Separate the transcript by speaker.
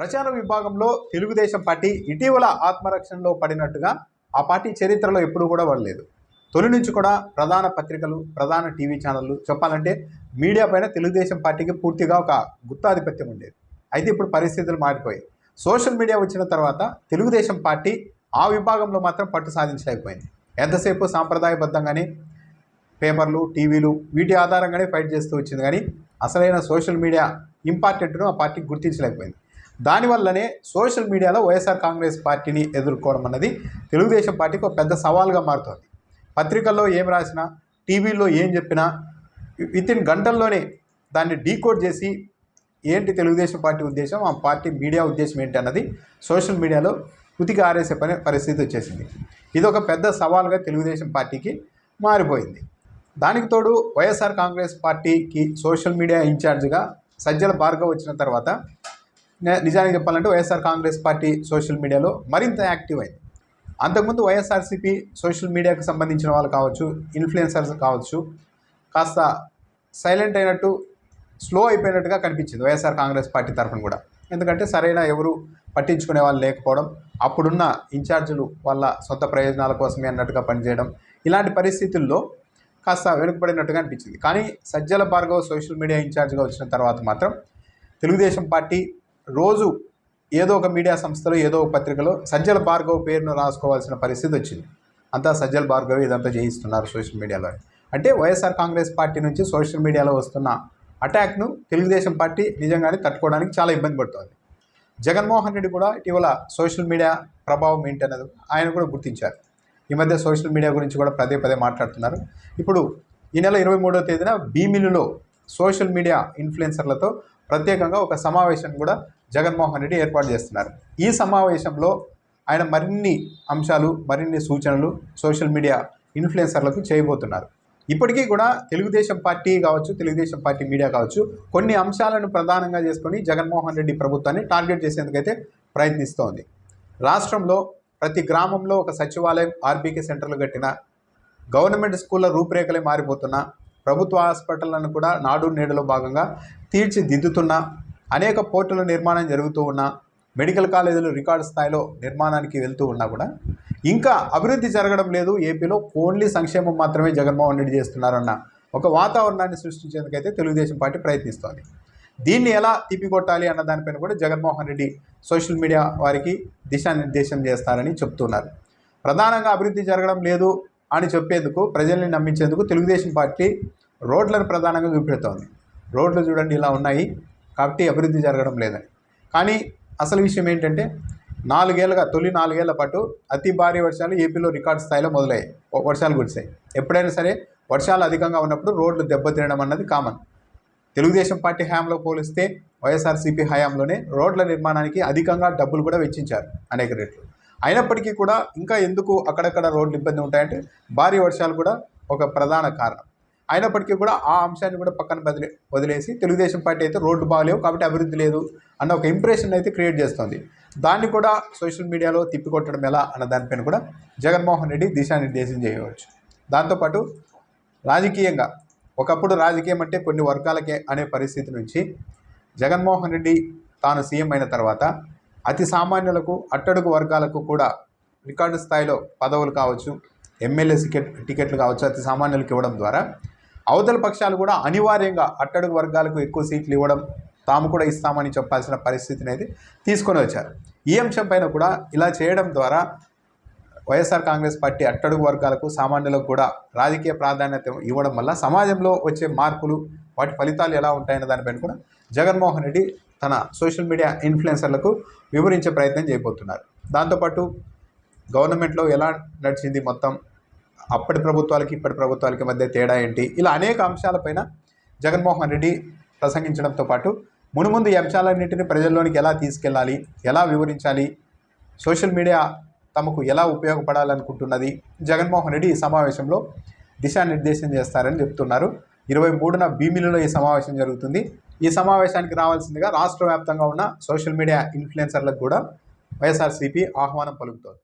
Speaker 1: ప్రచార విభాగంలో తెలుగుదేశం పార్టీ ఇటీవల ఆత్మరక్షణలో పడినట్టుగా ఆ పార్టీ చరిత్రలో ఎప్పుడూ కూడా పడలేదు తొలి నుంచి కూడా ప్రధాన పత్రికలు ప్రధాన టీవీ ఛానళ్ళు చెప్పాలంటే మీడియా పైన తెలుగుదేశం పార్టీకి పూర్తిగా ఒక గుత్తాధిపత్యం ఉండేది. అయితే ఇప్పుడు పరిస్థితులు మారిపోయాయి. సోషల్ మీడియా వచ్చిన తర్వాత తెలుగుదేశం పార్టీ ఆ విభాగంలో మాత్రం పట్టు సాధించలేకపోయింది. ఎంతసేపు సాంప్రదాయబద్ధంగానే పేపర్లు టీవీలు వీటి ఆధారంగానే ఫైట్ చేస్తూ వచ్చింది. కానీ అసలైన సోషల్ మీడియా ఇంపార్టెంట్ను ఆ పార్టీకి గుర్తించలేకపోయింది. దానివల్లనే సోషల్ మీడియాలో వైఎస్ఆర్ కాంగ్రెస్ పార్టీని ఎదుర్కోవడం అన్నది తెలుగుదేశం పార్టీకి ఒక పెద్ద సవాల్గా మారుతోంది. పత్రికల్లో ఏం రాసినా టీవీల్లో ఏం చెప్పినా విత్ ఇన్ గంటల్లోనే దాన్ని డీకోడ్ చేసి ఏంటి తెలుగుదేశం పార్టీ ఉద్దేశం ఆ పార్టీ మీడియా ఉద్దేశం ఏంటి అన్నది సోషల్ మీడియాలో ఉతికి ఆరేసే పని పరిస్థితి వచ్చేసింది. ఇది ఒక పెద్ద సవాల్గా తెలుగుదేశం పార్టీకి మారిపోయింది. దానికి తోడు వైఎస్ఆర్ కాంగ్రెస్ పార్టీకి సోషల్ మీడియా ఇన్ఛార్జ్గా సజ్జల భార్గవ్ వచ్చిన తర్వాత నిజానికి చెప్పాలంటే వైఎస్ఆర్ కాంగ్రెస్ పార్టీ సోషల్ మీడియాలో మరింత యాక్టివ్ అయింది. అంతకుముందు వైఎస్ఆర్సీపీ సోషల్ మీడియాకి సంబంధించిన వాళ్ళు కావచ్చు ఇన్ఫ్లుయెన్సర్స్ కావచ్చు కాస్త సైలెంట్ అయినట్టు స్లో అయిపోయినట్టుగా కనిపించింది వైఎస్ఆర్ కాంగ్రెస్ పార్టీ తరఫున కూడా. ఎందుకంటే సరైన ఎవరు పట్టించుకునే వాళ్ళు లేకపోవడం అప్పుడున్న ఇన్ఛార్జీలు వాళ్ళ సొంత ప్రయోజనాల కోసమే అన్నట్టుగా పనిచేయడం ఇలాంటి పరిస్థితుల్లో కాస్త వెనుకబడినట్టుగా అనిపించింది. కానీ సజ్జల భార్గవ్ సోషల్ మీడియా ఇన్ఛార్జ్గా వచ్చిన తర్వాత మాత్రం తెలుగుదేశం పార్టీ రోజు ఏదో ఒక మీడియా సంస్థలో ఏదో ఒక పత్రికలో సజ్జల భార్గవ్ పేరును రాసుకోవాల్సిన పరిస్థితి వచ్చింది. అంతా సజ్జల భార్గవ్ ఇదంతా చేయిస్తున్నారు సోషల్ మీడియాలో. అంటే వైఎస్ఆర్ కాంగ్రెస్ పార్టీ నుంచి సోషల్ మీడియాలో వస్తున్న అటాక్ను తెలుగుదేశం పార్టీ నిజంగానే తట్టుకోవడానికి చాలా ఇబ్బంది పడుతోంది. జగన్మోహన్ రెడ్డి కూడా ఇటీవల సోషల్ మీడియా ప్రభావం ఏంటనేది ఆయన కూడా గుర్తించారు. ఈ మధ్య సోషల్ మీడియా గురించి కూడా పదే పదే మాట్లాడుతున్నారు. ఇప్పుడు ఈ నెల ఇరవై మూడవ తేదీన భీమిలిలో సోషల్ మీడియా ఇన్ఫ్లుయెన్సర్లతో ప్రత్యేకంగా ఒక సమావేశం కూడా జగన్మోహన్ రెడ్డి ఏర్పాటు చేస్తున్నారు. ఈ సమావేశంలో ఆయన మరిన్ని అంశాలు మరిన్ని సూచనలు సోషల్ మీడియా ఇన్ఫ్లుయెన్సర్లకు చేయబోతున్నారు. ఇప్పటికీ కూడా తెలుగుదేశం పార్టీ కావచ్చు తెలుగుదేశం పార్టీ మీడియా కావచ్చు కొన్ని అంశాలను ప్రధానంగా చేసుకొని జగన్మోహన్ రెడ్డి ప్రభుత్వాన్ని టార్గెట్ చేసేందుకైతే ప్రయత్నిస్తోంది. రాష్ట్రంలో ప్రతి గ్రామంలో ఒక సచివాలయం ఆర్బీకే సెంటర్లు కట్టిన గవర్నమెంట్ స్కూళ్ళ రూపురేఖలే మారిపోతున్న ప్రభుత్వ హాస్పిటళ్ళను కూడా నాడు నేడులో భాగంగా తీర్చిదిద్దుతున్న అనేక పోర్టుల నిర్మాణం జరుగుతూ ఉన్న మెడికల్ కాలేజీలు రికార్డు స్థాయిలో నిర్మాణానికి వెళ్తూ ఉన్నా కూడా ఇంకా అభివృద్ధి జరగడం లేదు. ఏపీలో ఓన్లీ సంక్షేమం మాత్రమే జగన్మోహన్ రెడ్డి చేస్తున్నారన్న ఒక వాతావరణాన్ని సృష్టించేందుకైతే తెలుగుదేశం పార్టీ ప్రయత్నిస్తోంది. దీన్ని ఎలా తిప్పికొట్టాలి అన్న దానిపైన కూడా జగన్మోహన్ రెడ్డి సోషల్ మీడియా వారికి దిశానిర్దేశం చేస్తారని చెప్తున్నారు. ప్రధానంగా అభివృద్ధి జరగడం లేదు అని చెప్పేందుకు ప్రజల్ని నమ్మించేందుకు తెలుగుదేశం పార్టీ రోడ్లను ప్రధానంగా చూపెడుతోంది. రోడ్లు చూడండి ఇలా ఉన్నాయి. కాబట్టి అభివృద్ధి జరగడం లేదని. కానీ అసలు విషయం ఏంటంటే నాలుగేళ్ళుగా తొలి నాలుగేళ్ళ పాటు అతి భారీ వర్షాలు ఏపీలో రికార్డు స్థాయిలో మొదలయ్యాయి. వర్షాలు కురిశాయి. ఎప్పుడైనా సరే వర్షాలు అధికంగా ఉన్నప్పుడు రోడ్లు దెబ్బతినడం అన్నది కామన్. తెలుగుదేశం పార్టీ హయాంలో పోలిస్తే వైఎస్ఆర్సీపీ హయాంలోనే రోడ్ల నిర్మాణానికి అధికంగా డబ్బులు కూడా వెచ్చించారు అనేక రేట్లు. అయినప్పటికీ కూడా ఇంకా ఎందుకు అక్కడక్కడ రోడ్లు ఇబ్బంది ఉంటాయంటే భారీ వర్షాలు కూడా ఒక ప్రధాన కారణం. అయినప్పటికీ కూడా ఆ అంశాన్ని కూడా పక్కన వదిలే వదిలేసి తెలుగుదేశం పార్టీ అయితే రోడ్డు బాగాలేవు కాబట్టి అభివృద్ధి లేదు అన్న ఒక ఇంప్రెషన్ అయితే క్రియేట్ చేస్తుంది. దాన్ని కూడా సోషల్ మీడియాలో తిప్పికొట్టడం ఎలా అన్న దానిపైన కూడా జగన్మోహన్ రెడ్డి దిశానిర్దేశం చేయవచ్చు. దాంతోపాటు రాజకీయంగా ఒకప్పుడు రాజకీయం అంటే కొన్ని వర్గాలకే అనే పరిస్థితి నుంచి జగన్మోహన్ రెడ్డి తాను సీఎం అయిన తర్వాత అతి సామాన్యులకు అట్టడుగు వర్గాలకు కూడా రికార్డు స్థాయిలో పదవులు కావచ్చు ఎమ్మెల్యే టికెట్ టికెట్లు కావచ్చు అతి సామాన్యులకు ఇవ్వడం ద్వారా అవతల పక్షాలు కూడా అనివార్యంగా అట్టడుగు వర్గాలకు ఎక్కువ సీట్లు ఇవ్వడం తాము కూడా ఇస్తామని చెప్పాల్సిన పరిస్థితిని అయితే తీసుకొని వచ్చారు. ఈ అంశం పైన కూడా ఇలా చేయడం ద్వారా వైఎస్ఆర్ కాంగ్రెస్ పార్టీ అట్టడుగు వర్గాలకు సామాన్యులకు కూడా రాజకీయ ప్రాధాన్యత ఇవ్వడం వల్ల సమాజంలో వచ్చే మార్పులు వాటి ఫలితాలు ఎలా ఉంటాయనే దానిపైన కూడా జగన్మోహన్ రెడ్డి తన సోషల్ మీడియా ఇన్ఫ్లుయెన్సర్లకు వివరించే ప్రయత్నం చేయబోతున్నారు. దాంతోపాటు గవర్నమెంట్లో ఎలా నడిచింది మొత్తం అప్పటి ప్రభుత్వాలకి ఇప్పటి ప్రభుత్వాలకి మధ్య తేడా ఏంటి? ఇలా అనేక అంశాలపైన జగన్మోహన్ రెడ్డి ప్రసంగించడంతో పాటు మునుముందు ఈ అంశాలన్నింటినీ ప్రజల్లోనికి ఎలా తీసుకెళ్ళాలి? ఎలా వివరించాలి? సోషల్ మీడియా తమకు ఎలా ఉపయోగపడాలనుకుంటున్నది? జగన్మోహన్ రెడ్డి ఈ సమావేశంలో దిశానిర్దేశం చేస్తారని చెప్తున్నారు. ఇరవై మూడున భీమిలిలో ఈ సమావేశం జరుగుతుంది. ఈ సమావేశానికి రావాల్సిందిగా రాష్ట్ర వ్యాప్తంగా ఉన్న సోషల్ మీడియా ఇన్ఫ్లుయెన్సర్లకు కూడా వైఎస్ఆర్సీపీ ఆహ్వానం పలుకుతోంది.